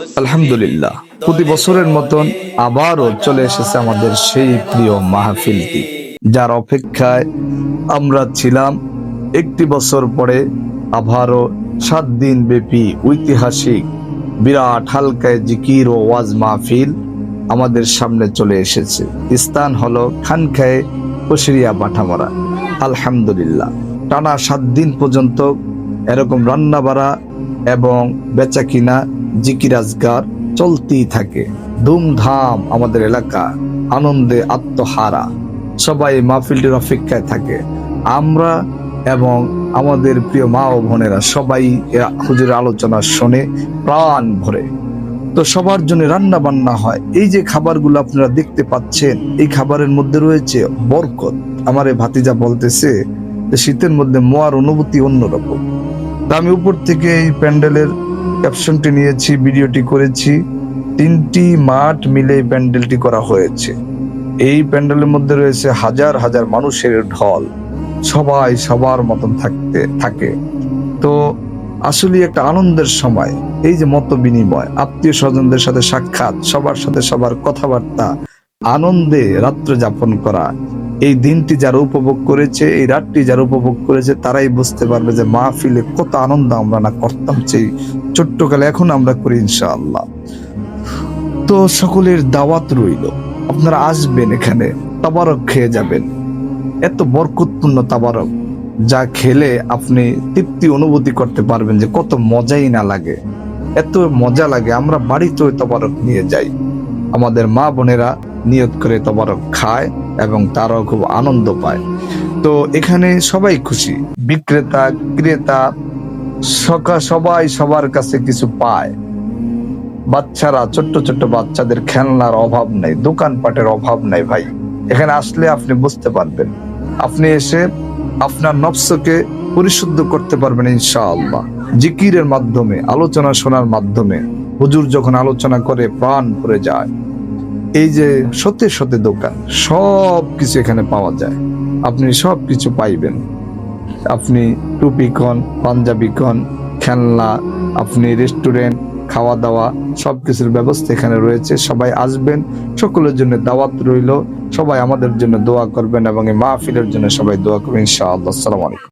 আলহামদুলিল্লাহ, প্রতি বছরের মতন আবারও চলে এসেছে আমাদের সেই প্রিয় মাহফিলটি, যার অপেক্ষায় আমরা ছিলাম একটি বছর পরে আবারও সাত দিন ব্যাপী ঐতিহাসিক বিরাট হালকায় জিকির ও ওয়াজ মাহফিল আমাদের সামনে চলে এসেছে। স্থান হলো খানখায় কশিরিয়া বাঠামারা আলহামদুলিল্লাহ, টানা সাত দিন পর্যন্ত এরকম রান্না বাড়া এবং বেচা কিনা জিকির আজগার চলতেই থাকে। ধুমধাম আমাদের এলাকা, আনন্দে আত্মহারা। সবাই মাহফিলটির অপেক্ষায় থাকে। আমরা এবং আমাদের প্রিয় মা ও বোনেরা সবাই হুজুরের আলোচনা শোনে প্রাণ ভরে। তো সবার জন্য রান্না বান্না হয়। এই যে খাবারগুলো আপনারা দেখতে পাচ্ছেন, এই খাবারের মধ্যে রয়েছে বরকত। আমার এই ভাতিজা বলতেছে শীতের মধ্যে মোয়ার অনুভূতি অন্যরকম। তা আমি উপর থেকে এই প্যান্ডেলের ক্যাপশনটি নিয়েছি, ভিডিওটি করেছি। তিনটি মাঠ মিলে প্যান্ডেলটি করা হয়েছে। এই প্যান্ডেলের মধ্যে রয়েছে হাজার হাজার মানুষের ঢল। সবাই সবার মতন থাকতে, থাকে। তো আসলে একটা আনন্দের সময়, এই যে মত বিনিময়, আত্মীয় স্বজনদের সাথে সাক্ষাৎ, সবার সাথে সবার কথাবার্তা, আনন্দে রাত্র যাপন করা এই দিনটি যারা উপভোগ করেছে, এই রাতটি যারা উপভোগ করেছে, তারাই বুঝতে পারবে যে মা মাহফিলে কত আনন্দ আমরা না করতাম, সেই ছোট্টকালে এখন আমরা করি ইনশাআল্লাহ। তো সকলের দাওয়াত রইল। আপনারা আসবেন এখানে, তাবারক খেয়ে যাবেন। এত বরকতপূর্ণ তাবারক, যা খেলে আপনি তৃপ্তি অনুভূতি করতে পারবেন যে কত মজাই না লাগে। এত মজা লাগে, আমরা বাড়িতে তবারক নিয়ে যাই। আমাদের মা বোনেরা নিয়ত করে তবারক খায়। এবং তারাও খুব আনন্দ পায়। তো এখানে সবাই খুশি। বিক্রেতা, ক্রেতা, সকা, সবাই সবার কাছে কিছু পায়। বাচ্চারা, ছোট্ট ছোট্ট বাচ্চাদের খেলনার অভাব নেই, দোকানপাটের অভাব নেই ভাই। এখানে আসলে আপনি বুঝতে পারবেন। আপনি এসে আপনার নফসকে পরিশুদ্ধ করতে পারবেন ইনশাআল্লাহ। জিকিরের মাধ্যমে, আলোচনা শোনার মাধ্যমে। হুজুর যখন আলোচনা করে, প্রাণ ভরে যায়। এই যে সতে সতে দোকান, সব কিছু এখানে পাওয়া যায়। আপনি সব কিছু পাইবেন। আপনি টুপি কন, পাঞ্জাবি কন, খেলনা, আপনি রেস্টুরেন্ট খাওয়া দাওয়া সব কিছুর ব্যবস্থা এখানে রয়েছে। সবাই আসবেন, সকলের জন্য দাওয়াত রইল। সবাই আমাদের জন্য দোয়া করবেন এবং এই মাহফিলের জন্য সবাই দোয়া করবেন, ইনশাআল্লাহ। আলাইকুম।